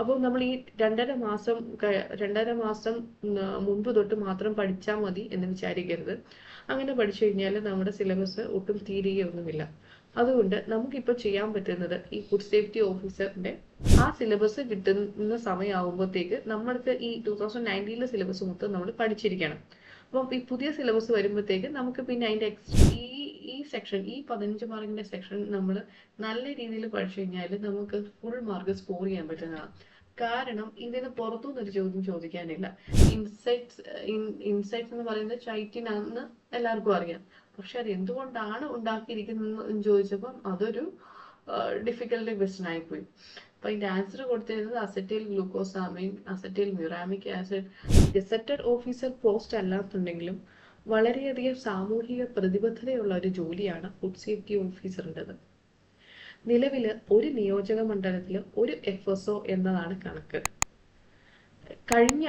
അപ്പോൾ നമ്മൾ ഈ രണ്ടര മാസം രണ്ടര മാസം മുൻപ് തൊട്ട് മാത്രം പഠിച്ചാൽ മതി എന്ന് വിചാരിക്കരുത്. അങ്ങനെ പഠിച്ചു കഴിഞ്ഞാൽ നമ്മുടെ സിലബസ് ഒട്ടും തീരുകയൊന്നുമില്ല. അതുകൊണ്ട് നമുക്കിപ്പോൾ ചെയ്യാൻ പറ്റുന്നത് ഈ ഫുഡ് സേഫ്റ്റി ഓഫീസറിന്റെ ആ സിലബസ് കിട്ടുന്ന സമയമാകുമ്പോഴത്തേക്ക് നമ്മൾക്ക് ഈ ടൂ തൗസൻഡ് നയന്റീനിലെ സിലബസ് മൊത്തം നമ്മൾ പഠിച്ചിരിക്കണം. അപ്പം ഈ പുതിയ സിലബസ് വരുമ്പോഴത്തേക്ക് നമുക്ക് പിന്നെ അതിന്റെ ഈ ഈ സെക്ഷൻ ഈ പതിനഞ്ച് മാർക്കിന്റെ സെക്ഷൻ നമ്മൾ നല്ല രീതിയിൽ പഠിച്ചു കഴിഞ്ഞാൽ നമുക്ക് ഫുൾ മാർക്ക് സ്കോർ ചെയ്യാൻ പറ്റുന്നതാണ് കാരണം ഇതിന് പുറത്തുനിന്ന് ഒരു ചോദ്യം ചോദിക്കാനില്ല. ഇൻസൈറ്റ്സ് ഇൻസൈറ്റ്സ് എന്ന് പറയുന്നത് ചൈറ്റിനാണെന്ന് എല്ലാവർക്കും അറിയാം. പക്ഷെ അത് എന്തുകൊണ്ടാണ് ഉണ്ടാക്കിയിരിക്കുന്നത് എന്ന് ചോദിച്ചപ്പം അതൊരു ഡിഫിക്കൽട്ടി ക്വസ്റ്റൻ ആയിപ്പോയി. അപ്പൊ അതിന്റെ ആൻസർ കൊടുത്തിരുന്നത് acetyl glucosamine acetyl muramic acid gazetted officer post അല്ലാത്തുണ്ടെങ്കിലും വളരെയധികം സാമൂഹിക പ്രതിബദ്ധതയുള്ള ഒരു ജോലിയാണ് ഫുഡ് സേഫ്റ്റി ഓഫീസറിന്റെത്. നിലവിൽ ഒരു നിയോജക മണ്ഡലത്തിൽ ഒരു എഫ് എസ് ഒ എന്നതാണ് കണക്ക്. കഴിഞ്ഞ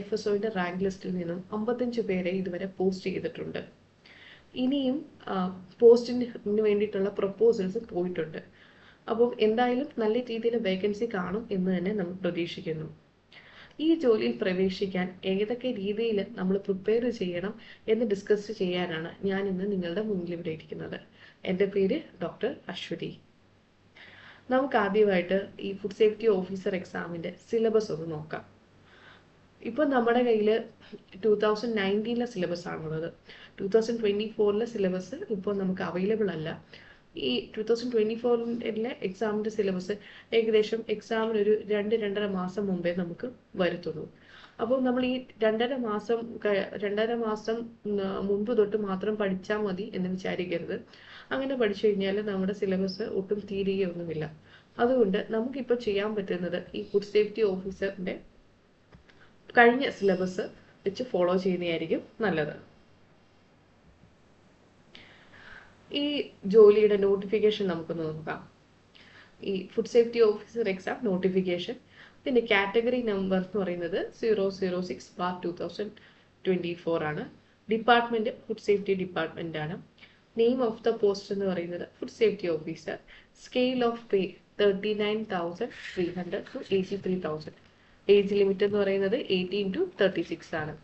എഫ് എസ് ഒയുടെ റാങ്ക് ലിസ്റ്റിൽ നിന്നും അമ്പത്തഞ്ച് പേരെ ഇതുവരെ പോസ്റ്റ് ചെയ്തിട്ടുണ്ട്. ഇനിയും പോസ്റ്റിന് വേണ്ടിയിട്ടുള്ള പ്രപ്പോസൽസ് പോയിട്ടുണ്ട്. അപ്പം എന്തായാലും നല്ല രീതിയിൽ വേക്കൻസി കാണും എന്ന് തന്നെ നമ്മൾ പ്രതീക്ഷിക്കുന്നു. ഈ ജോലിയിൽ പ്രവേശിക്കാൻ ഏതൊക്കെ രീതിയിൽ നമ്മൾ പ്രിപ്പയർ ചെയ്യണം എന്ന് ഡിസ്കസ് ചെയ്യാനാണ് ഞാൻ ഇന്ന് നിങ്ങളുടെ മുന്നിൽ ഇവിടെ ഇരിക്കുന്നത്. എന്റെ പേര് ഡോക്ടർ അശ്വതി. നമുക്ക് ആദ്യമായിട്ട് ഈ ഫുഡ് സേഫ്റ്റി ഓഫീസർ എക്സാമിന്റെ സിലബസ് ഒന്ന് നോക്കാം. ഇപ്പോൾ നമ്മുടെ കയ്യിൽ ടൂ തൗസൻഡ് നയന്റീനിലെ സിലബസ് ആണുള്ളത്. ടൂ തൗസൻഡ് ട്വന്റി ഫോറിലെ സിലബസ് ഇപ്പോൾ നമുക്ക് അവൈലബിൾ അല്ല. ഈ ടു തൗസൻഡ് ട്വന്റി ഫോറിലെ എക്സാമിന്റെ സിലബസ് ഏകദേശം എക്സാമിന് ഒരു രണ്ട് രണ്ടര മാസം മുമ്പേ നമുക്ക് വരത്തുള്ളൂ അപ്പോൾ നമ്മൾ ഈ രണ്ടര മാസം രണ്ടര മാസം മുൻപ് തൊട്ട് മാത്രം പഠിച്ചാൽ മതി എന്ന് വിചാരിക്കരുത്. അങ്ങനെ പഠിച്ചു കഴിഞ്ഞാൽ നമ്മുടെ സിലബസ് ഒട്ടും തീരുകയൊന്നുമില്ല അതുകൊണ്ട് നമുക്കിപ്പോൾ ചെയ്യാൻ പറ്റുന്നത് ഈ ഫുഡ് സേഫ്റ്റി ഓഫീസറിന്റെ കഴിഞ്ഞ സിലബസ് വെച്ച് ഫോളോ ചെയ്യുന്നതായിരിക്കും നല്ലത്. ഈ ജോലിയുടെ നോട്ടിഫിക്കേഷൻ നമുക്ക് നോക്കാം. ഈ food safety officer exam notification ഇതിന്റെ കാറ്റഗറി നമ്പർ എന്ന് പറയുന്നത് zero zero six bar two thousand twenty four ആണ്. ഡിപ്പാർട്ട്മെന്റ് ഫുഡ് സേഫ്റ്റി ഡിപ്പാർട്ട്മെന്റ് ആണ്. നെയിം ഓഫ് ദ പോസ്റ്റ് എന്ന് പറയുന്നത് food safety officer scale of pay thirty nine thousand three hundred to eighty three thousand age limit എന്ന് പറയുന്നത് eighteen to thirty six ആണ്.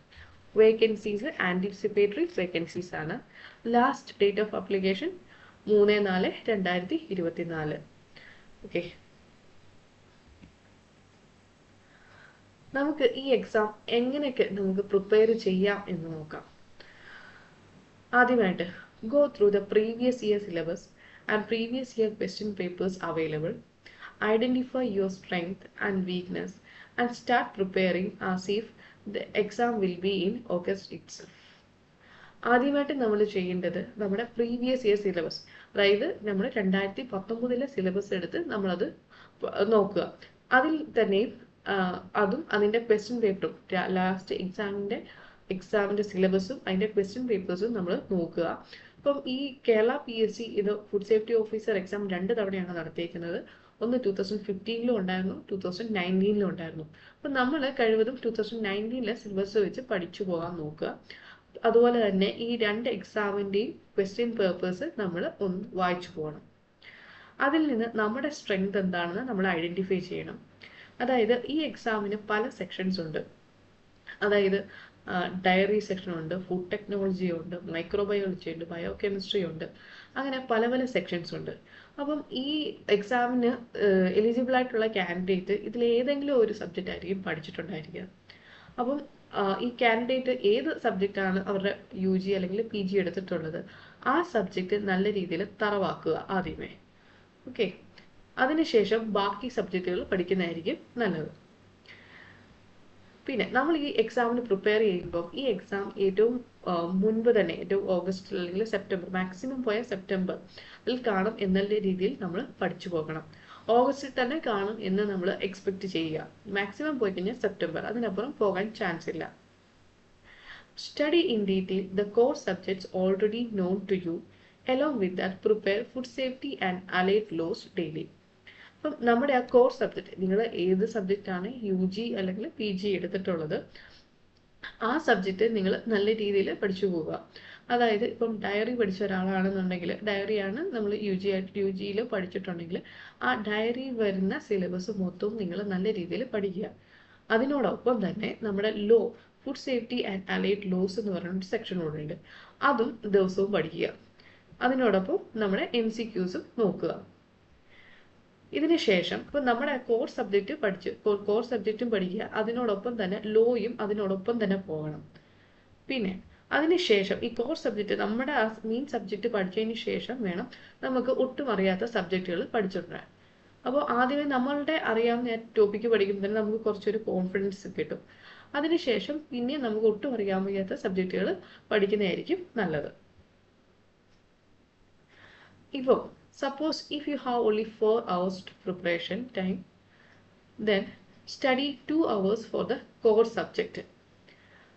Vacancies anticipatory vacancies ആണ്. Last date of application മൂന്ന് നാല് രണ്ടായിരത്തി ഇരുപത്തി നാല് ഓക്കെ നമുക്ക് ഈ എക്സാം എങ്ങനെയൊക്കെ നമുക്ക് പ്രിപ്പയർ ചെയ്യാം എന്ന് നോക്കാം. ആദ്യമായിട്ട് go through the previous year syllabus and previous year question papers available identify your strength and weakness and start preparing as if the exam will be in August it's ആദ്യമായിട്ട് നമ്മൾ ചെയ്യേണ്ടത് നമ്മുടെ പ്രീവിയസ് ഇയർ സിലബസ് അതായത് നമ്മൾ രണ്ടായിരത്തി പത്തൊമ്പതിലെ syllabus എടുത്ത് നമ്മളത് നോക്കുക. അതിൽ തന്നെ അതും അതിന്റെ ക്വസ്റ്റ്യൻ പേപ്പറും ലാസ്റ്റ് എക്സാമിന്റെ എക്സാമിന്റെ സിലബസും അതിന്റെ ക്വസ്റ്റ്യൻ പേപ്പേഴ്സും നമ്മൾ നോക്കുക. അപ്പം ഈ കേരള പി എസ് സി ഇത് ഫുഡ് സേഫ്റ്റി ഓഫീസർ എക്സാം രണ്ട് തവണയാണ് നടത്തിയിരിക്കുന്നത് ഒന്ന് ടൂ തൗസൻഡ് ഫിഫ്റ്റീനിലും ഉണ്ടായിരുന്നു ടൂ തൗസൻഡ് നയന്റീനിലും ഉണ്ടായിരുന്നു. അപ്പം നമ്മൾ കഴിവതും ടൂ തൗസൻഡ് നയന്റീനിലെ സിലബസ് വെച്ച് പഠിച്ചു പോകാൻ നോക്കുക. അതുപോലെ തന്നെ ഈ രണ്ട് എക്സാമിന്റെയും ക്വസ്റ്റ്യൻ പേപ്പേഴ്സ് നമ്മൾ ഒന്ന് വായിച്ചു പോകണം. അതിൽ നിന്ന് നമ്മുടെ സ്ട്രെങ്ത് എന്താണെന്ന് നമ്മൾ ഐഡന്റിഫൈ ചെയ്യണം. അതായത് ഈ എക്സാമിന് പല സെക്ഷൻസ് ഉണ്ട്. അതായത് ഡയറി സെക്ഷൻ ഉണ്ട് ഫുഡ് ടെക്നോളജി ഉണ്ട് മൈക്രോബയോളജി ഉണ്ട് ബയോ കെമിസ്ട്രി ഉണ്ട്. അങ്ങനെ പല പല സെക്ഷൻസ് ഉണ്ട്. അപ്പം ഈ എക്സാമിന് എലിജിബിൾ ആയിട്ടുള്ള കാൻഡിഡേറ്റ് ഇതിൽ ഏതെങ്കിലും ഒരു സബ്ജക്റ്റ് ആയിരിക്കും പഠിച്ചിട്ടുണ്ടായിരിക്കുക. അപ്പം ഈ കാൻഡിഡേറ്റ് ഏത് സബ്ജക്റ്റ് ആണ് അവരുടെ യു ജി അല്ലെങ്കിൽ പി ജി എടുത്തിട്ടുള്ളത്? ആ സബ്ജക്റ്റ് നല്ല രീതിയിൽ തറവാക്കുക ആദ്യമേ. ഓക്കെ അതിനുശേഷം ബാക്കി സബ്ജക്റ്റുകൾ പഠിക്കുന്നതായിരിക്കും നല്ലത്. പിന്നെ നമ്മൾ ഈ എക്സാമിന് പ്രിപ്പയർ ചെയ്യുമ്പോൾ ഈ എക്സാം ഏറ്റവും മുൻപ് തന്നെ ഏറ്റവും ഓഗസ്റ്റ് അല്ലെങ്കിൽ സെപ്റ്റംബർ മാക്സിമം പോയ സെപ്റ്റംബർ അതിൽ കാണും എന്നുള്ള രീതിയിൽ നമ്മൾ പഠിച്ചു പോകണം. ഓഗസ്റ്റിൽ തന്നെ കാണും എന്ന് നമ്മൾ എക്സ്പെക്ട് ചെയ്യുക. മാക്സിമം പോയി കഴിഞ്ഞാൽ സെപ്റ്റംബർ അതിനപ്പുറം പോകാൻ ചാൻസ് ഇല്ല. Study in detail the core subjects already known to you along with that prepare food safety and allied laws daily അപ്പം നമ്മുടെ ആ കോർ സബ്ജക്റ്റ് നിങ്ങൾ ഏത് സബ്ജക്റ്റ് ആണ് യു ജി അല്ലെങ്കിൽ പി ജി എടുത്തിട്ടുള്ളത് ആ സബ്ജക്റ്റ് നിങ്ങൾ നല്ല രീതിയിൽ പഠിച്ചു പോവുക. അതായത് ഇപ്പം ഡയറി പഠിച്ച ഒരാളാണെന്നുണ്ടെങ്കിൽ ഡയറിയാണ് നമ്മൾ യു ജി ആയിട്ട് യു ജിയിൽ പഠിച്ചിട്ടുണ്ടെങ്കിൽ ആ ഡയറി വരുന്ന സിലബസ് മൊത്തവും നിങ്ങൾ നല്ല രീതിയിൽ പഠിക്കുക. അതിനോടൊപ്പം തന്നെ നമ്മുടെ law food safety and allied laws എന്ന് പറയുന്ന സെക്ഷൻ കൂടെ ഉണ്ട്. അതും ദിവസവും പഠിക്കുക. അതിനോടൊപ്പം നമ്മുടെ എം സി ക്യൂസും നോക്കുക. ഇതിനുശേഷം ഇപ്പം നമ്മുടെ കോർ സബ്ജക്റ്റ് പഠിച്ച് കോർ സബ്ജക്റ്റും പഠിക്കുക. അതിനോടൊപ്പം തന്നെ ലോയും അതിനോടൊപ്പം തന്നെ പോകണം. പിന്നെ അതിനുശേഷം ഈ കോർ സബ്ജക്റ്റ് നമ്മുടെ ആ മെയിൻ സബ്ജക്റ്റ് പഠിച്ചതിന് ശേഷം വേണം നമുക്ക് ഒട്ടും അറിയാത്ത സബ്ജക്റ്റുകൾ പഠിച്ചിട്ടുണ്ടാൻ. അപ്പോൾ ആദ്യമേ നമ്മളുടെ അറിയാവുന്ന ടോപ്പിക്ക് പഠിക്കുമ്പോൾ തന്നെ നമുക്ക് കുറച്ചൊരു കോൺഫിഡൻസ് കിട്ടും. അതിനുശേഷം പിന്നെ നമുക്ക് ഒട്ടും അറിയാൻ വയ്യാത്ത സബ്ജക്റ്റുകൾ പഠിക്കുന്നതായിരിക്കും നല്ലത്. ഇപ്പോൾ suppose if you have only four hours preparation time then study two hours for the core subject.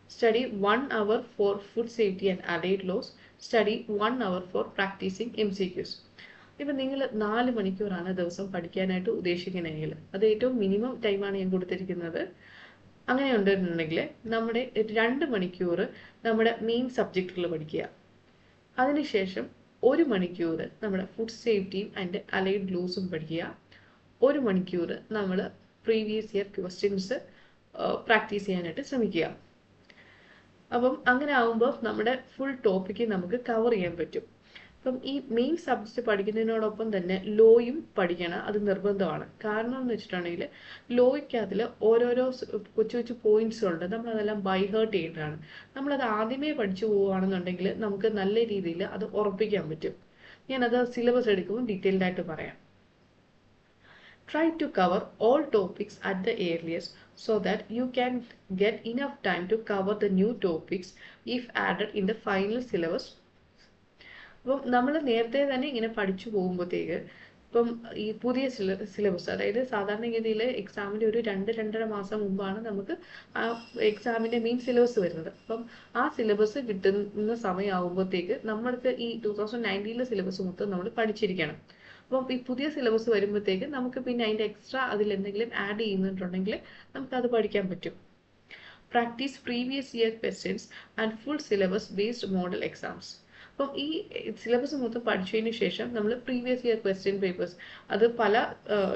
Study 1 hour for food safety and allied laws. Study 1 hour for practicing MCQs. ഇപ്പം നിങ്ങൾ നാല് മണിക്കൂറാണ് ദിവസം പഠിക്കാനായിട്ട് ഉദ്ദേശിക്കുന്നതെങ്കിൽ അത് ഏറ്റവും മിനിമം ടൈമാണ് ഞാൻ കൊടുത്തിരിക്കുന്നത്. അങ്ങനെ ഉണ്ടെന്നുണ്ടെങ്കിൽ നമ്മുടെ രണ്ട് മണിക്കൂർ നമ്മുടെ മെയിൻ സബ്ജക്റ്റുകൾ പഠിക്കുക. അതിനുശേഷം ഒരു മണിക്കൂർ നമ്മുടെ ഫുഡ് സേഫ്റ്റിയും ആൻഡ് അലൈഡ് ലൂസും പഠിക്കുക. ഒരു മണിക്കൂർ നമ്മൾ പ്രീവിയസ് ഇയർ ക്വസ്റ്റ്യൻസ് പ്രാക്ടീസ് ചെയ്യാനായിട്ട് ശ്രമിക്കുക. അപ്പം അങ്ങനെ ആവുമ്പോൾ നമ്മുടെ ഫുൾ ടോപ്പിക്ക് നമുക്ക് കവർ ചെയ്യാൻ പറ്റും. അപ്പം ഈ മെയിൻ സബ്ജക്റ്റ് പഠിക്കുന്നതിനോടൊപ്പം തന്നെ ലോയും പഠിക്കണം. അത് നിർബന്ധമാണ്. കാരണം എന്ന് വെച്ചിട്ടുണ്ടെങ്കിൽ ലോയ്ക്ക് അതിൽ ഓരോരോ കൊച്ചു കൊച്ചു പോയിന്റ്സ് ഉണ്ട്. നമ്മൾ അതെല്ലാം ബൈ ഹേർട്ട് ചെയ്യേണ്ടതാണ്. നമ്മളത് ആദ്യമേ പഠിച്ചു പോവുകയാണെന്നുണ്ടെങ്കിൽ നമുക്ക് നല്ല രീതിയിൽ അത് ഉറപ്പിക്കാൻ പറ്റും. ഞാനത് സിലബസ് എടുക്കുമ്പോൾ ഡീറ്റെയിൽഡ് ആയിട്ട് പറയാം. Try to cover all topics at the earliest so that you can get enough time to cover the new topics if added in the final syllabus. അപ്പം നമ്മൾ നേരത്തെ തന്നെ ഇങ്ങനെ പഠിച്ചു പോകുമ്പോഴത്തേക്ക് ഇപ്പം ഈ പുതിയ സില സിലബസ് അതായത് സാധാരണഗതിയിൽ എക്സാമിന്റെ ഒരു രണ്ട് രണ്ടര മാസം മുമ്പാണ് നമുക്ക് ആ എക്സാമിന്റെ മെയിൻ സിലബസ് വരുന്നത് അപ്പം ആ സിലബസ് കിട്ടുന്ന സമയമാകുമ്പോഴത്തേക്ക് നമ്മൾക്ക് ഈ ടൂ തൗസൻഡ് നയന്റീനിലെ സിലബസ് മൊത്തം നമ്മൾ പഠിച്ചിരിക്കണം അപ്പം ഈ പുതിയ സിലബസ് വരുമ്പോഴത്തേക്ക് നമുക്ക് പിന്നെ അതിന്റെ എക്സ്ട്രാ അതിൽ എന്തെങ്കിലും ആഡ് ചെയ്യുന്നുണ്ടെങ്കിൽ നമുക്കത് പഠിക്കാൻ പറ്റും. Practice previous year questions and full syllabus based model exams അപ്പം ഈ സിലബസ് മൊത്തം പഠിച്ചതിന് ശേഷം നമ്മൾ പ്രീവിയസ് ഇയർ ക്വസ്റ്റ്യൻ പേപ്പേഴ്സ് അത് പല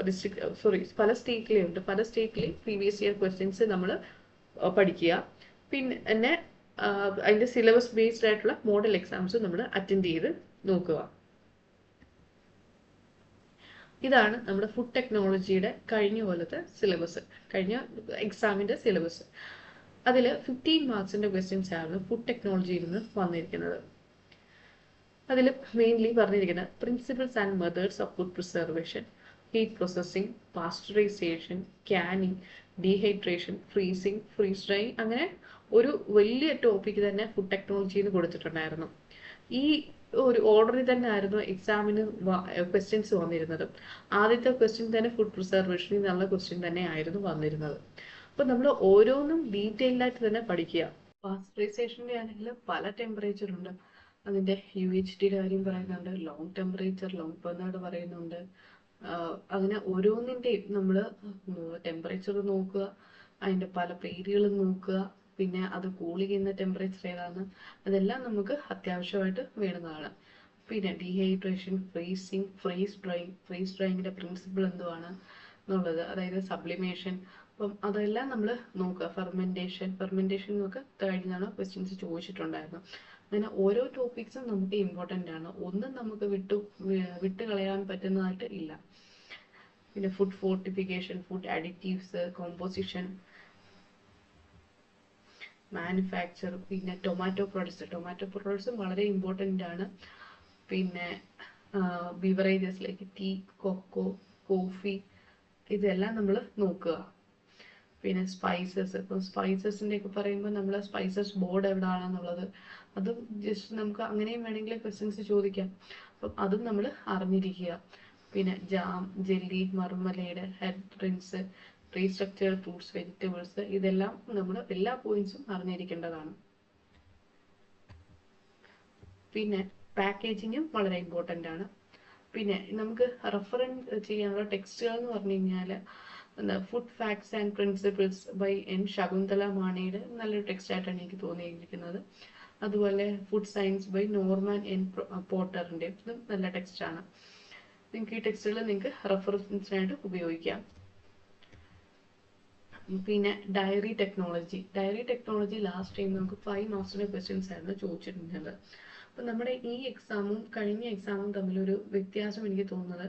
ഡിസ്ട്രിക്ട് സോറി പല സ്റ്റേറ്റിലേ ഉണ്ട് പല സ്റ്റേറ്റിലെ പ്രീവിയസ് ഇയർ ക്വസ്റ്റ്യൻസ് നമ്മൾ പഠിക്കുക. പിന്നെ അതിന്റെ സിലബസ് ബേസ്ഡ് ആയിട്ടുള്ള മോഡൽ എക്സാംസ് നമ്മൾ അറ്റൻഡ് ചെയ്ത് നോക്കുക. ഇതാണ് നമ്മുടെ ഫുഡ് ടെക്നോളജിയുടെ കഴിഞ്ഞ പോലത്തെ സിലബസ് കഴിഞ്ഞ എക്സാമിന്റെ സിലബസ് അതിൽ ഫിഫ്റ്റീൻ മാർക്സിന്റെ ക്വസ്റ്റ്യൻസ് ആയിരുന്നു ഫുഡ് ടെക്നോളജിയിൽ നിന്ന് വന്നിരിക്കുന്നത്. അതിൽ മെയിൻലി പറഞ്ഞിരിക്കുന്നത് principles and methods of food preservation heat processing pasteurization canning dehydration freezing freeze dry അങ്ങനെ ഒരു വലിയ ടോപ്പിക് തന്നെ ഫുഡ് ടെക്നോളജിയിൽ കൊടുത്തിട്ടുണ്ടായിരുന്നു. ഈ ഒരു ഓർഡറിൽ തന്നെ ആയിരുന്നു എക്സാമിന് ക്വസ്റ്റ്യൻസ് വന്നിരുന്നത്. ആദ്യത്തെ ക്വസ്റ്റ്യൻ തന്നെ ഫുഡ് പ്രിസർവേഷനിൽ നിന്നുള്ള ക്വസ്റ്റ്യൻ തന്നെ ആയിരുന്നു വന്നിരുന്നത്. അപ്പൊ നമ്മൾ ഓരോന്നും ഡീറ്റെയിൽഡ് ആയിട്ട് തന്നെ പഠിക്കുക. പാസ്റ്ററൈസേഷന്റെ ആണെങ്കിൽ പല ടെമ്പറേച്ചർ ഉണ്ട്. അതിന്റെ യു എച്ച് ഡിയുടെ കാര്യം പറയുന്നുണ്ട് ലോങ് ടെമ്പറേച്ചർ ലോങ് പെർനാട് പറയുന്നുണ്ട്. അങ്ങനെ ഓരോന്നിന്റെയും നമ്മൾ ടെമ്പറേച്ചർ നോക്കുക അതിന്റെ പല പേരുകൾ നോക്കുക. പിന്നെ അത് കൂൾ ചെയ്യുന്ന ടെമ്പറേച്ചർ ഏതാണ്? അതെല്ലാം നമുക്ക് അത്യാവശ്യമായിട്ട് വേണ്ടുന്നതാണ് പിന്നെ dehydration freezing freeze dry freeze ഡ്രൈയിങ്ങിന്റെ principle എന്തുവാണ് എന്നുള്ളത് അതായത് സബ്ലിമേഷൻ അപ്പം അതെല്ലാം നമ്മൾ നോക്കുക. ഫെർമെന്റേഷൻ ഫെർമെന്റേഷൻ എന്നൊക്കെ കഴിഞ്ഞാണ് ക്വസ്റ്റ്യൻസ് ചോദിച്ചിട്ടുണ്ടായിരുന്നു. അങ്ങനെ ഓരോ ടോപ്പിക്സും നമുക്ക് ഇമ്പോർട്ടന്റ് ആണ്. ഒന്നും നമുക്ക് വിട്ടു വിട്ട് കളയാൻ പറ്റുന്നതായിട്ട് ഇല്ല. പിന്നെ food fortification food additives composition manufacture പിന്നെ ടൊമാറ്റോ പ്രോഡക്ട്സ് ടൊമാറ്റോ പ്രോഡക്ട്സും വളരെ ഇമ്പോർട്ടന്റ് ആണ്. പിന്നെ beverages like tea cocoa coffee ഇതെല്ലാം നമ്മൾ നോക്കുക. പിന്നെ സ്പൈസസ് ഇപ്പം സ്പൈസസിന്റെ ഒക്കെ പറയുമ്പോൾ നമ്മൾ സ്പൈസസ് ബോർഡ് എവിടെയാണെന്നുള്ളത് അതും ജസ്റ്റ് നമുക്ക് അങ്ങനെയും വേണമെങ്കിൽ ക്വസ്റ്റ്യൻസ് ചോദിക്കാം. അപ്പം അതും നമ്മൾ അറിഞ്ഞിരിക്കുക. പിന്നെ ജാം ജെല്ലി മർമലയുടെ head drinks restructured fruits vegetables ഇതെല്ലാം നമ്മൾ എല്ലാ പോയിന്റ്സും അറിഞ്ഞിരിക്കേണ്ടതാണ്. പിന്നെ പാക്കേജിങ്ങും വളരെ ഇമ്പോർട്ടന്റ് ആണ്. പിന്നെ നമുക്ക് റെഫറൻസ് ചെയ്യാനുള്ള ടെക്സ്റ്റുകൾ എന്ന് പറഞ്ഞു കഴിഞ്ഞാൽ food facts and principles by N Shakuntala മാണിയുടെ നല്ലൊരു ടെക്സ്റ്റായിട്ടാണ് എനിക്ക് തോന്നിയിരിക്കുന്നത്. അതുപോലെ food science by Norman N പോട്ടറിന്റെ ഇതും നല്ല ടെക്സ്റ്റാണ് നിങ്ങൾക്ക് ഈ ടെക്സ്റ്റുകൾ നിങ്ങൾക്ക് റെഫറൻസിനായിട്ട് ഉപയോഗിക്കാം. പിന്നെ dairy technology dairy technology last time നമുക്ക് ഫൈവ് മാർക്സിന്റെ ക്വസ്റ്റ്യൻസ് ആയിരുന്നു ചോദിച്ചിരുന്നത്. അപ്പം നമ്മുടെ ഈ എക്സാമും കഴിഞ്ഞ എക്സാമും തമ്മിലൊരു വ്യത്യാസം എനിക്ക് തോന്നുന്നത്.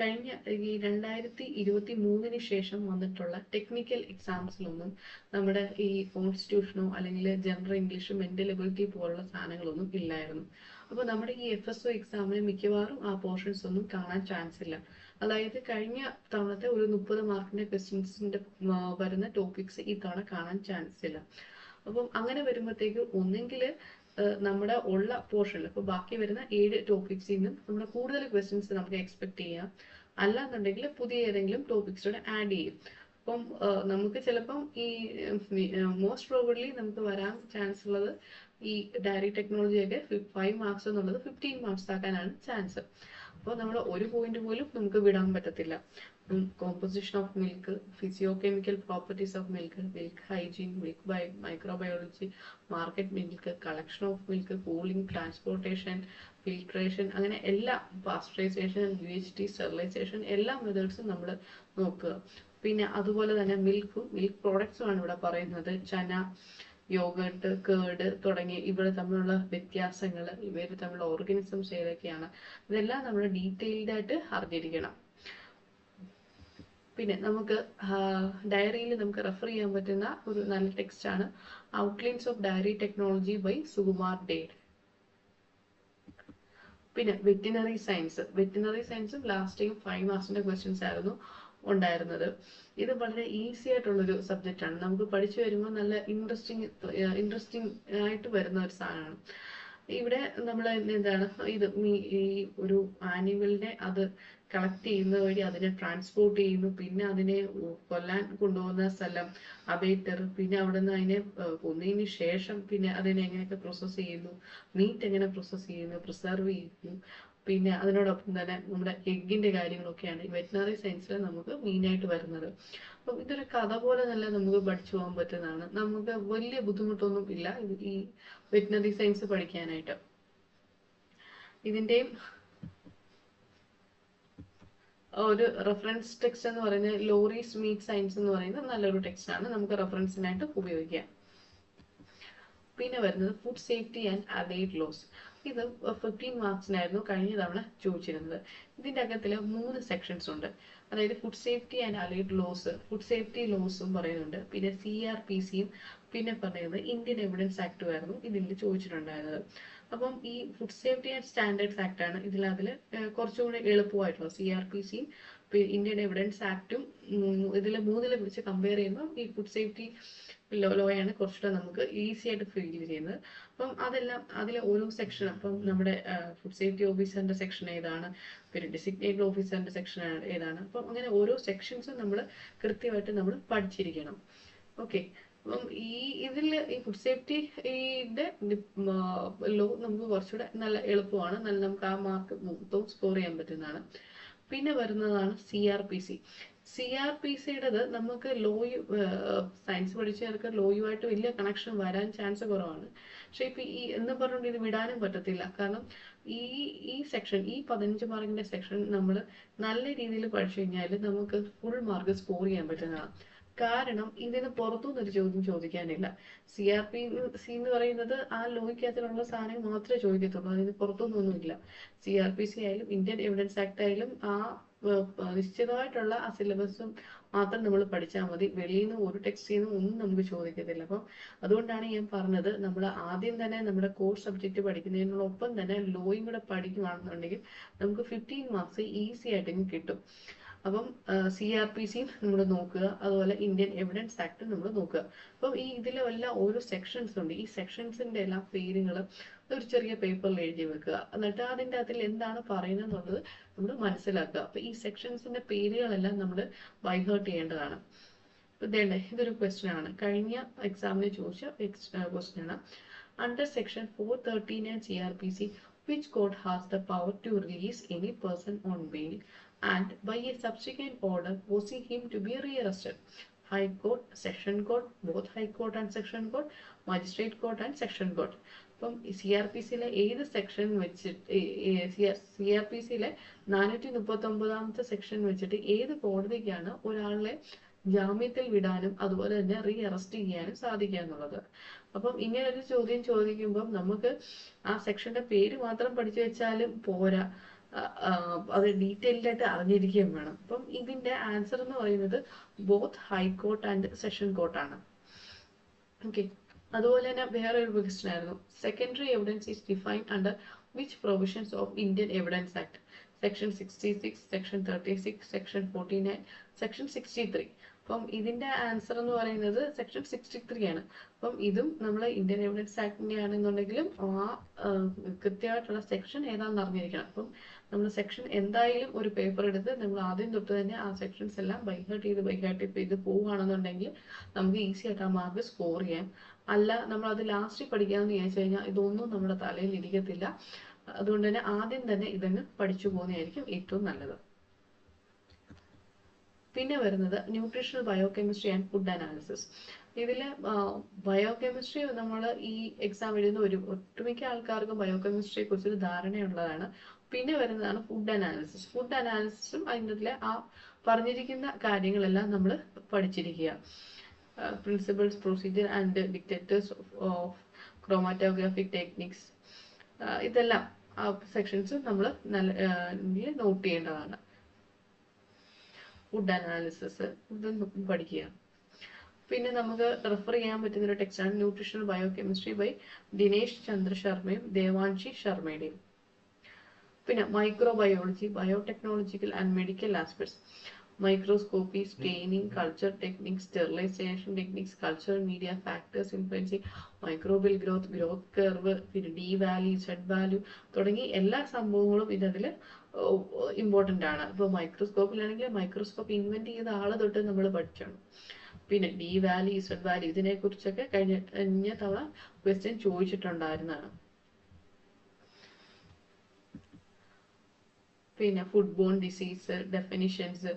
കഴിഞ്ഞ ഈ രണ്ടായിരത്തി ഇരുപത്തി മൂന്നിന് ശേഷം വന്നിട്ടുള്ള ടെക്നിക്കൽ എക്സാംസിലൊന്നും നമ്മുടെ ഈ കോൺസ്റ്റിറ്റ്യൂഷനോ അല്ലെങ്കിൽ ജനറൽ ഇംഗ്ലീഷ് മെന്റൽ എബിലിറ്റി പോലുള്ള സാധനങ്ങളൊന്നും ഇല്ലായിരുന്നു. അപ്പോൾ നമ്മുടെ ഈ എഫ് എസ് ഒ എക്സാമിന് മിക്കവാറും ആ പോർഷൻസ് ഒന്നും കാണാൻ ചാൻസ് ഇല്ല. അതായത് കഴിഞ്ഞ തവണത്തെ ഒരു മുപ്പത് മാർക്കിന്റെ ക്വസ്റ്റ്യൻസിന്റെ വരുന്ന ടോപ്പിക്സ് ഈ തവണ കാണാൻ ചാൻസ് ഇല്ല. അപ്പം അങ്ങനെ വരുമ്പോഴത്തേക്ക് ഒന്നെങ്കിൽ നമ്മുടെ ഉള്ള പോർഷനിൽ ഇപ്പോൾ ബാക്കി വരുന്ന ഏഴ് ടോപ്പിക്സിൽ നിന്നും നമ്മുടെ കൂടുതൽ ക്വസ്റ്റ്യൻസ് നമുക്ക് എക്സ്പെക്ട് ചെയ്യാം. അല്ലാന്നുണ്ടെങ്കിൽ പുതിയ ഏതെങ്കിലും ടോപ്പിക്സിലൂടെ ആഡ് ചെയ്യും. അപ്പം നമുക്ക് ചിലപ്പം ഈ മോസ്റ്റ് പ്രോബബ്ലി നമുക്ക് വരാൻ ചാൻസ് ഉള്ളത് ഈ ഡയറി ടെക്നോളജിയൊക്കെ ഫൈവ് മാർക്സ് എന്നുള്ളത് ഫിഫ്റ്റീൻ മാർക്സ് ആക്കാനാണ് ചാൻസ് അപ്പോൾ നമ്മൾ ഒരു പോയിന്റ് പോലും നമുക്ക് വിടാൻ പറ്റത്തില്ല. Composition of milk physio chemical properties of milk milk hygiene milk by microbiology market milk collection of milk cooling transportation filtration അങ്ങനെ എല്ലാ pasteurization U H T sterilization എല്ലാ മെത്തേഡ്സും നമ്മൾ നോക്കുക. പിന്നെ അതുപോലെ തന്നെ മിൽക്കും മിൽക്ക് പ്രോഡക്ട്സും ആണ് ഇവിടെ പറയുന്നത്. ചന യോഗട്ട് കേട് തുടങ്ങി ഇവർ തമ്മിലുള്ള വ്യത്യാസങ്ങൾ ഇവർ തമ്മിലുള്ള ഓർഗനിസംസ് ഏതൊക്കെയാണ് ഇതെല്ലാം നമ്മൾ ഡീറ്റെയിൽഡ് ആയിട്ട് അറിഞ്ഞിരിക്കണം. പിന്നെ നമുക്ക് ഡയറിയിൽ നമുക്ക് റെഫർ ചെയ്യാൻ പറ്റുന്ന ഒരു നല്ല ടെക്സ്റ്റ് ആണ് outlines of dairy technology by Sukumar De പിന്നെ വെറ്റിനറി സയൻസ് വെറ്റിനറി സയൻസും ലാസ്റ്റ് ടൈം ഫൈവ് മാർക്സിന്റെ ക്വസ്റ്റ്യൻസ് ആയിരുന്നു. ഉണ്ടായിരുന്നത്. ഇത് വളരെ ഈസി ആയിട്ടുള്ളൊരു സബ്ജക്റ്റ് ആണ്. നമുക്ക് പഠിച്ചു വരുമ്പോൾ നല്ല ഇൻട്രസ്റ്റിംഗ് ഇൻട്രസ്റ്റിംഗ് ആയിട്ട് വരുന്ന ഒരു സാധനമാണ്. ഇവിടെ നമ്മൾ എന്താണ് ഇത് ഈ ഒരു ആനിമലിനെ അത് കളക്ട് ചെയ്യുന്ന വഴി അതിനെ ട്രാൻസ്പോർട്ട് ചെയ്യുന്നു. പിന്നെ അതിനെ കൊല്ലാൻ കൊണ്ടുപോകുന്ന സ്ഥലം അബേറ്റർ പിന്നെ അവിടെ നിന്ന് അതിനെ കൊന്നതിന് ശേഷം പിന്നെ അതിനെ എങ്ങനെയൊക്കെ പ്രോസസ്സ് ചെയ്യുന്നു മീറ്റ് എങ്ങനെ പ്രോസസ്സ് ചെയ്യുന്നു പ്രിസർവ് ചെയ്യുന്നു പിന്നെ അതിനോടൊപ്പം തന്നെ നമ്മുടെ എഗ്ഗിന്റെ കാര്യങ്ങളൊക്കെയാണ് വെറ്റിനറി സയൻസിൽ നമുക്ക് മെയിനായിട്ട് വരുന്നത്. അപ്പം ഇതൊരു കഥ പോലെ തന്നെ നമുക്ക് പഠിച്ചു പോകാൻ പറ്റുന്നതാണ്. നമുക്ക് വലിയ ബുദ്ധിമുട്ടൊന്നും ഇല്ല. ഈ വെറ്റിനറി സയൻസ് പഠിക്കാനായിട്ട്. ഇതിന്റെയും ഒരു റെഫറൻസ് ടെക്സ്റ്റ് എന്ന് പറയുന്നത് ലോറീസ് മീറ്റ് സയൻസ് എന്ന് പറയുന്നത് നല്ലൊരു ടെക്സ്റ്റ് ആണ്. നമുക്ക് റെഫറൻസിനായിട്ട് ഉപയോഗിക്കാം. പിന്നെ വരുന്നത് food safety and allied laws ഇത് ഫിഫ്റ്റീൻ മാർക്സിനായിരുന്നു കഴിഞ്ഞ തവണ ചോദിച്ചിരുന്നത്. ഇതിന്റെ അകത്തിൽ മൂന്ന് സെക്ഷൻസ് ഉണ്ട്. അതായത് food safety and allied laws food safety ലോസും പറയുന്നുണ്ട്. പിന്നെ സി ആർ പി സിയും പിന്നെ പറയുന്നത് ഇന്ത്യൻ എവിഡൻസ് ആക്ടും ആയിരുന്നു ഇതിൽ ചോദിച്ചിട്ടുണ്ടായിരുന്നത്. അപ്പം ഈ food safety and standards act ആണ് ഇതിൽ അതിൽ കുറച്ചുകൂടി എളുപ്പമായിട്ടുള്ളത്. സി ആർ പി സിയും ഇന്ത്യൻ എവിഡൻസ് ആക്ടും ഇതിൽ മൂന്നിലെ വെച്ച് കമ്പയർ ചെയ്യുമ്പോൾ ഈ ഫുഡ് സേഫ്റ്റി ലോയാണ് കുറച്ചുകൂടെ നമുക്ക് ഈസി ആയിട്ട് ഫീൽ ചെയ്യുന്നത്. അപ്പം അതെല്ലാം അതിലെ ഓരോ സെക്ഷൻ അപ്പം നമ്മുടെ ഫുഡ് സേഫ്റ്റി ഓഫീസറിന്റെ സെക്ഷൻ ഏതാണ് പിന്നെ ഡിസിഗ്നേറ്റഡ് ഓഫീസറിന്റെ സെക്ഷൻ ഏതാണ്. അപ്പം അങ്ങനെ ഓരോ സെക്ഷൻസും നമ്മൾ കൃത്യമായിട്ട് നമ്മൾ പഠിച്ചിരിക്കണം. ഓക്കെ അപ്പം ഈ ഇതിൽ ഈ ഫുഡ് സേഫ്റ്റിയുടെ ലോ നമുക്ക് കുറച്ചുകൂടെ നല്ല എളുപ്പമാണ്. നല്ല നമുക്ക് ആ മാർക്ക് മൊത്തവും സ്കോർ ചെയ്യാൻ പറ്റുന്നതാണ്. പിന്നെ വരുന്നതാണ് C R P C C R P സിയുടേത് നമുക്ക് ലോയു സയൻസ് പഠിച്ചവർക്ക് ലോയുമായിട്ട് വലിയ കണക്ഷൻ വരാൻ ചാൻസ് കുറവാണ്. പക്ഷെ ഇപ്പം ഈ എന്ന് പറഞ്ഞുകൊണ്ട് ഇത് വിടാനും പറ്റത്തില്ല. കാരണം ഈ ഈ സെക്ഷൻ ഈ പതിനഞ്ച് മാർക്കിന്റെ സെക്ഷൻ നമ്മൾ നല്ല രീതിയിൽ പഠിച്ചു കഴിഞ്ഞാൽ നമുക്ക് ഫുൾ മാർക്ക് സ്കോർ ചെയ്യാൻ പറ്റുന്നതാണ് കാരണം ഇതിന് പുറത്തുനിന്ന് ഒരു ചോദ്യം ചോദിക്കാനില്ല. സി ആർ പി സി എന്ന് പറയുന്നത് ആ ലോയ്ക്കകത്തിലുള്ള സാധനം മാത്രമേ ചോദിക്കത്തുള്ളൂ. അതിന് പുറത്തുനിന്നൊന്നുമില്ല. സി ആർ പി സി ആയാലും ഇന്ത്യൻ എവിഡൻസ് ആക്ട് ആയാലും ആ നിശ്ചിതമായിട്ടുള്ള ആ സിലബസും മാത്രം നമ്മൾ പഠിച്ചാൽ മതി. വെളിയിൽ നിന്ന് ഒരു ടെക്സ്റ്റിൽ നിന്നും ഒന്നും നമുക്ക് ചോദിക്കത്തില്ല. അപ്പം അതുകൊണ്ടാണ് ഞാൻ പറഞ്ഞത് നമ്മൾ ആദ്യം തന്നെ നമ്മുടെ കോഴ്സ് സബ്ജക്റ്റ് പഠിക്കുന്നതിനോടൊപ്പം തന്നെ ലോയും കൂടെ പഠിക്കുകയാണെന്നുണ്ടെങ്കിൽ നമുക്ക് ഫിഫ്റ്റീൻ മാർക്സ് ഈസി ആയിട്ട് കിട്ടും. അപ്പം സി ആർ പി നമ്മൾ നോക്കുക. അതുപോലെ ഇന്ത്യൻ എവിഡൻസ് ആക്ട് നമ്മൾ നോക്കുക. അപ്പം ഈ ഇതിലെല്ലാം ഓരോ സെക്ഷൻസ് ഉണ്ട്. ഈ സെക്ഷൻസിന്റെ എല്ലാ പേരുകൾ ഒരു ചെറിയ പേപ്പറിൽ എഴുതി വെക്കുക. എന്നിട്ട് അതിന്റെ അതിൽ എന്താണ് പറയുന്നത് എന്നുള്ളത് നമ്മൾ മനസ്സിലാക്കുക. അപ്പൊ ഈ സെക്ഷൻസിന്റെ പേരുകളെല്ലാം നമ്മൾ ബൈഹേർട്ട് ചെയ്യേണ്ടതാണ്. ഇതേണ്ടേ ഇതൊരു ക്വസ്റ്റ്യൻ ആണ്. കഴിഞ്ഞ എക്സാമിന് ചോദിച്ച ക്വസ്റ്റ്യൻ ആണ്. And C R P C which code has the power to release any person on bail and by a subsequent order causing him to be rearrested. High Court, Section Court, both High Court and Section Court, Magistrate Court and Section Court. അപ്പം C R P സിയിലെ ഏത് section വെച്ചിട്ട് C R P സിയിലെ നാനൂറ്റി മുപ്പത്തി ഒമ്പതാമത്തെ section വെച്ചിട്ട് ഏത് കോടതിക്കാണ് ഒരാളെ ജാമ്യത്തിൽ വിടാനും അതുപോലെ തന്നെ റീ അറസ്റ്റ് ചെയ്യാനും സാധിക്കുക എന്നുള്ളത് അപ്പം ഇങ്ങനെ ഒരു ചോദ്യം ചോദിക്കുമ്പം നമുക്ക് ആ സെക്ഷന്റെ പേര് മാത്രം പഠിച്ചു വെച്ചാലും പോരാ. അത് ഡീറ്റെയിൽഡ് ആയിട്ട് അറിഞ്ഞിരിക്കുകയും വേണം. അപ്പം ഇതിന്റെ ആൻസർ എന്ന് പറയുന്നത് both high court and session കോർട്ടാണ് okay അതുപോലെ തന്നെ വേറെ ഒരു ക്വസ്റ്റ്യൻ ആയിരുന്നു. Secondary evidence is defined under which provisions of Indian evidence act section sixty six section thirty six section forty nine section sixty three അപ്പം ഇതിന്റെ answer എന്ന് പറയുന്നത് section sixty three ആണ്. അപ്പം ഇതും നമ്മൾ ഇന്ത്യൻ എവിഡൻസ് ആക്ടിന്റെ ആണെന്നുണ്ടെങ്കിലും ആ കൃത്യമായിട്ടുള്ള സെക്ഷൻ ഏതാണെന്ന് അറിഞ്ഞിരിക്കണം. അപ്പം നമ്മൾ സെക്ഷൻ എന്തായാലും ഒരു പേപ്പർ എടുത്ത് നമ്മൾ ആദ്യം തൊട്ട് തന്നെ ആ സെക്ഷൻസ് എല്ലാം ബൈഹാർട്ട് ചെയ്ത് ബൈഹാർട്ട് ചെയ്ത് പോവുകയാണെന്നുണ്ടെങ്കിൽ നമുക്ക് ഈസി ആയിട്ട് ആ മാർക്ക് സ്കോർ ചെയ്യാം. അല്ല നമ്മൾ അത് ലാസ്റ്റ് പഠിക്കാമെന്ന് വിചാരിച്ചു കഴിഞ്ഞാൽ ഇതൊന്നും നമ്മുടെ തലയിൽ ഇരിക്കത്തില്ല. അതുകൊണ്ട് തന്നെ ആദ്യം തന്നെ ഇതങ്ങ് പഠിച്ചു പോകുന്നതായിരിക്കും ഏറ്റവും നല്ലത്. പിന്നെ വരുന്നത് nutritional biochemistry and food analysis ഇതിൽ ബയോകെമിസ്ട്രി നമ്മൾ ഈ എക്സാം എഴുതുന്ന ഒരു ഒട്ടുമിക്ക ആൾക്കാർക്കും ബയോകെമിസ്ട്രിയെ കുറിച്ചൊരു ധാരണയുള്ളതാണ്. പിന്നെ വരുന്നതാണ് ഫുഡ് അനാലിസിസ് ഫുഡ് അനാലിസിസും അതിന്റെ ആ പറഞ്ഞിരിക്കുന്ന കാര്യങ്ങളെല്ലാം നമ്മൾ പഠിച്ചിരിക്കുക. Principles procedure and of, of chromatographic techniques ഇതെല്ലാം ആ സെക്ഷൻസ് നമ്മൾ നല്ല നോട്ട് ചെയ്യേണ്ടതാണ്. ഫുഡ് അനാലിസിസ് ഇത് പഠിക്കുക. പിന്നെ നമുക്ക് റെഫർ ചെയ്യാൻ പറ്റുന്ന ഒരു ടെക്സ്റ്റാണ് nutritional biochemistry by Dinesh Chandra ശർമ്മയും ദേവാൻഷി ശർമ്മയുടെയും പിന്നെ microbiology biotechnological and medical aspects microscopy staining culture techniques sterilization techniques culture media factors influencing microbial growth growth curve പിന്നെ ഡി വാല്യൂ സെഡ് വാല്യൂ തുടങ്ങി എല്ലാ സംഭവങ്ങളും ഇതതിൽ ഇമ്പോർട്ടന്റ് ആണ്. ഇപ്പോൾ മൈക്രോസ്കോപ്പിലാണെങ്കിൽ മൈക്രോസ്കോപ്പ് ഇൻവെന്റ് ചെയ്ത ആൾ തൊട്ട് നമ്മൾ പഠിക്കണം. പിന്നെ ഡി വാല്യൂ സെഡ് വാല്യൂ ഇതിനെക്കുറിച്ചൊക്കെ കഴിഞ്ഞ കഴിഞ്ഞ തവണ ക്വസ്റ്റ്യൻ ചോദിച്ചിട്ടുണ്ടായിരുന്നതാണ്. പിന്നെ ഫുഡ് ബോൺ ഡിസീസ് ഡെഫിനിഷൻസ്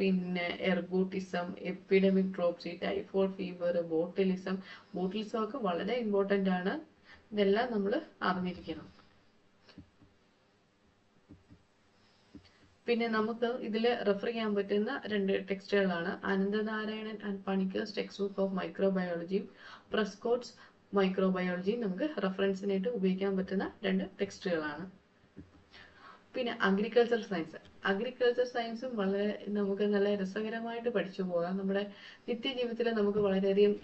പിന്നെ ergotism epidemic dropsy typhoid fever botulism botulism ഒക്കെ വളരെ ഇമ്പോർട്ടന്റ് ആണ്. ഇതെല്ലാം നമ്മൾ അറിഞ്ഞിരിക്കണം. പിന്നെ നമുക്ക് ഇതിൽ റെഫർ ചെയ്യാൻ പറ്റുന്ന രണ്ട് ടെക്സ്റ്റുകളാണ് Ananthanarayanan and Paniker's text book of microbiology Prescott's microbiology നമുക്ക് റെഫറൻസിനായിട്ട് ഉപയോഗിക്കാൻ പറ്റുന്ന രണ്ട് ടെക്സ്റ്റുകളാണ് പിന്നെ അഗ്രികൾച്ചർ സയൻസ് അഗ്രികൾച്ചർ സയൻസും വളരെ നമുക്ക് നല്ല രസകരമായിട്ട് പഠിച്ചു പോകാം. നമ്മുടെ നിത്യജീവിതത്തിൽ നമുക്ക് വളരെയധികം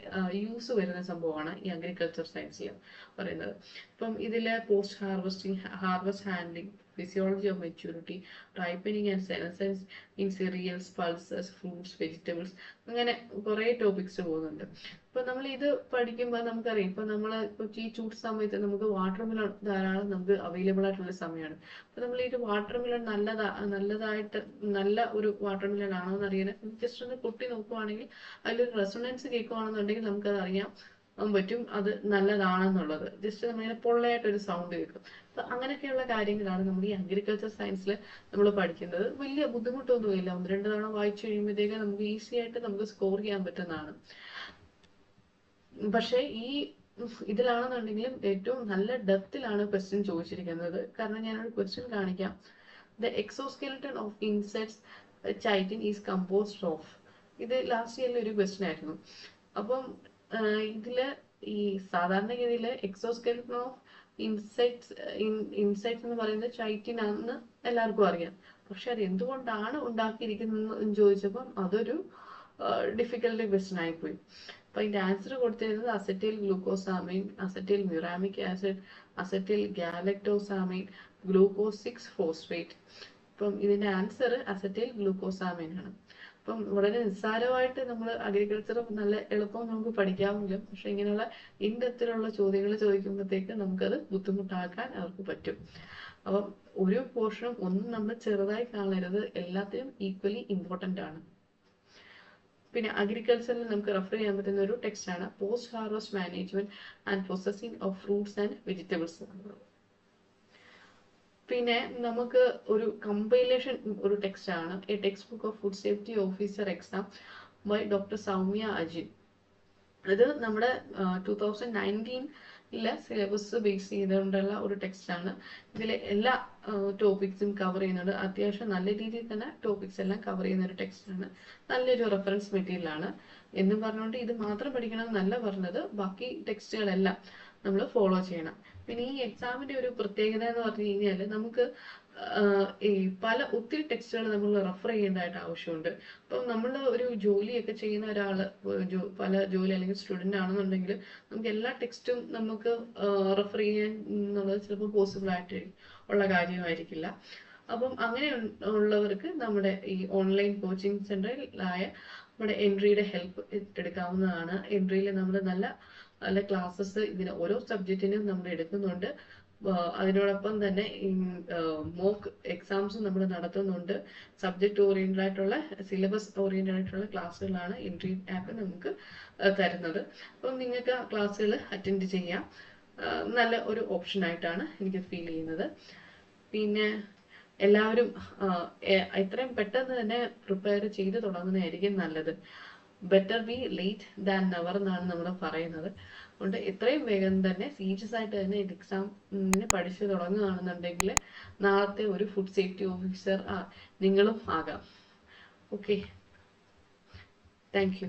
യൂസ് വരുന്ന സംഭവമാണ് ഈ അഗ്രികൾച്ചർ സയൻസ് എന്ന് പറയുന്നത്. ഇപ്പം ഇതിലെ post harvesting harvest handling physiology of maturity ripening and senescence in cereals pulses fruits vegetables അങ്ങനെ കുറേ ടോപ്പിക്സ് പോകുന്നുണ്ട്. ഇപ്പൊ നമ്മൾ ഇത് പഠിക്കുമ്പോൾ നമുക്കറിയാം ഇപ്പൊ നമ്മൾ ഇപ്പോൾ ഈ ചൂട് സമയത്ത് നമുക്ക് വാട്ടർ മിലൺ ധാരാളം നമുക്ക് അവൈലബിൾ ആയിട്ടുള്ള സമയമാണ്. അപ്പൊ നമ്മൾ ഈ വാട്ടർ മിലൺ നല്ലതാ നല്ലതായിട്ട് നല്ല ഒരു വാട്ടർ മിലൺ ആണോ എന്ന് അറിയാൻ ജസ്റ്റ് ഒന്ന് പൊട്ടി നോക്കുവാണെങ്കിൽ അതിലൊരു റെസൊണൻസ് കേൾക്കുവാണെന്നുണ്ടെങ്കിൽ നമുക്കത് അറിയാം ഉം പറ്റും അത് നല്ലതാണെന്നുള്ളത്. ജസ്റ്റ് നമ്മളിങ്ങനെ പൊള്ളയായിട്ട് ഒരു സൗണ്ട് കേൾക്കും. അപ്പൊ അങ്ങനെയൊക്കെയുള്ള കാര്യങ്ങളാണ് നമ്മൾ ഈ അഗ്രികൾച്ചർ സയൻസിൽ നമ്മൾ പഠിക്കുന്നത്. വലിയ ബുദ്ധിമുട്ടൊന്നുമില്ല. ഒന്ന് രണ്ട് തവണ വായിച്ചു കഴിയുമ്പോഴത്തേക്ക് നമുക്ക് ഈസി ആയിട്ട് നമുക്ക് സ്കോർ ചെയ്യാൻ പറ്റുന്നതാണ്. പക്ഷേ ഈ ഇതിലാണെന്നുണ്ടെങ്കിലും ഏറ്റവും നല്ല ഡെപ്തിലാണ് ക്വസ്റ്റ്യൻ ചോദിച്ചിരിക്കുന്നത്. കാരണം ഞാനൊരു ക്വസ്റ്റ്യൻ കാണിക്കാം. The exoskeleton of insects chitin is composed of ഇത് ലാസ്റ്റ് ഇയറിലെ ഒരു ക്വസ്റ്റ്യൻ ആയിരുന്നു. അപ്പം ഇതിൽ ഈ സാധാരണഗതിയിൽ എക്സോസ്കെലിറ്റൻ ഓഫ് ഇൻസെക്ട്സ് ഇൻസെക്ട്സ് എന്ന് പറയുന്നത് ചൈറ്റിൻ ആണെന്ന് എല്ലാവർക്കും അറിയാം. പക്ഷെ അത് എന്തുകൊണ്ടാണ് ഉണ്ടാക്കിയിരിക്കുന്നത് എന്ന് ചോദിച്ചപ്പം അതൊരു ഡിഫിക്കൽട്ട് ക്വസ്റ്റ്യൻ ആയിപ്പോയി. അപ്പം അതിന്റെ ആൻസർ കൊടുത്തിരുന്നത് acetyl glucosamine acetyl muramic acid acetyl galactosamine glucose six phosphate. അപ്പം ഇതിന്റെ ആൻസർ അസറ്റൈൽ ഗ്ലൂക്കോസാമൈൻ ആണ്. അപ്പം വളരെ നിസ്സാരമായിട്ട് നമ്മൾ അഗ്രികൾച്ചർ നല്ല എളുപ്പം നമുക്ക് പഠിക്കാമെങ്കിലും പക്ഷെ ഇങ്ങനെയുള്ള ഇൻഡെപ്തിലുള്ള ചോദ്യങ്ങൾ ചോദിക്കുമ്പോഴത്തേക്ക് നമുക്കത് ബുദ്ധിമുട്ടാക്കാൻ അവർക്ക് പറ്റും. അപ്പം ഒരു പോർഷനും ഒന്നും നമ്മൾ ചെറുതായി കാണരുത്. എല്ലാത്തിനും ഈക്വലി ഇമ്പോർട്ടന്റ് ആണ്. പിന്നെ അഗ്രികൾച്ചറിൽ നമുക്ക് റെഫർ ചെയ്യാൻ പറ്റുന്ന ഒരു ടെക്സ്റ്റ് ആണ്. Post harvest management and processing of fruits and vegetables പിന്നെ നമുക്ക് ഒരു കമ്പൈലേഷൻ ഒരു ടെക്സ്റ്റ് ആണ്. A text book of food safety officer exam by doctor Soumya Ajin ഇത് നമ്മുടെ ടൂ തൗസൻഡ് നയന്റീനിലെ സിലബസ് ബേസ് ചെയ്തുകൊണ്ടുള്ള ഒരു ടെക്സ്റ്റ് ആണ്. ഇതിലെ എല്ലാ ടോപ്പിക്സും കവർ ചെയ്യുന്നുണ്ട്. അത്യാവശ്യം നല്ല രീതിയിൽ തന്നെ ടോപ്പിക്സ് എല്ലാം കവർ ചെയ്യുന്ന ഒരു ടെക്സ്റ്റ് ആണ്. നല്ലൊരു റെഫറൻസ് മെറ്റീരിയൽ ആണ്. എന്നും പറഞ്ഞുകൊണ്ട് ഇത് മാത്രം പഠിക്കണം എന്നല്ല പറഞ്ഞത്. ബാക്കി ടെക്സ്റ്റുകളെല്ലാം നമ്മൾ ഫോളോ ചെയ്യണം. പിന്നെ ഈ എക്സാമിന്റെ ഒരു പ്രത്യേകത എന്ന് പറഞ്ഞു കഴിഞ്ഞാൽ നമുക്ക് ഈ പല ഒത്തിരി ടെക്സ്റ്റുകൾ നമ്മൾ റെഫർ ചെയ്യേണ്ടതായിട്ട് ആവശ്യമുണ്ട്. അപ്പം നമ്മൾ ഒരു ജോലിയൊക്കെ ചെയ്യുന്ന ഒരാൾ പല ജോലി അല്ലെങ്കിൽ സ്റ്റുഡന്റ് ആണെന്നുണ്ടെങ്കിൽ നമുക്ക് എല്ലാ ടെക്സ്റ്റും നമുക്ക് റെഫർ ചെയ്യാൻ എന്നുള്ളത് ചിലപ്പോൾ പോസിബിൾ ആയിട്ട് ഉള്ള കാര്യമായിരിക്കില്ല. അപ്പം അങ്ങനെ ഉള്ളവർക്ക് നമ്മുടെ ഈ ഓൺലൈൻ കോച്ചിങ് സെന്ററിലായ നമ്മുടെ എൻട്രിയുടെ ഹെൽപ്പ് എടുക്കാവുന്നതാണ്. എൻട്രിയിൽ നമ്മൾ നല്ല നല്ല ക്ലാസ്സസ് ഇതിന് ഓരോ സബ്ജക്റ്റിനും നമ്മൾ എടുക്കുന്നുണ്ട്. അതിനോടൊപ്പം തന്നെ മോക്ക് എക്സാംസും നമ്മൾ നടത്തുന്നുണ്ട്. സബ്ജക്ട് ഓറിയന്റഡ് ആയിട്ടുള്ള സിലബസ് ഓറിയന്റഡ് ആയിട്ടുള്ള ക്ലാസ്സുകളാണ് എൻട്രി ആപ്പ് നമുക്ക് തരുന്നത്. അപ്പം നിങ്ങൾക്ക് ആ ക്ലാസ്സുകൾ അറ്റൻഡ് ചെയ്യാം. നല്ല ഒരു ഓപ്ഷൻ ആയിട്ടാണ് എനിക്ക് ഫീൽ ചെയ്യുന്നത്. പിന്നെ എല്ലാവരും എത്രയും പെട്ടെന്ന് തന്നെ പ്രിപ്പയർ ചെയ്ത് തുടങ്ങുന്നതായിരിക്കും നല്ലത്. Better be late than never എന്നാണ് നമ്മൾ പറയുന്നത്. അതുകൊണ്ട് എത്രയും വേഗം തന്നെ സീരിയസ് ആയിട്ട് തന്നെ എക്സാമിന് പഠിച്ചു തുടങ്ങുകയാണെന്നുണ്ടെങ്കിൽ നാളത്തെ ഒരു ഫുഡ് സേഫ്റ്റി ഓഫീസർ നിങ്ങളും ആകാം. Okay thank you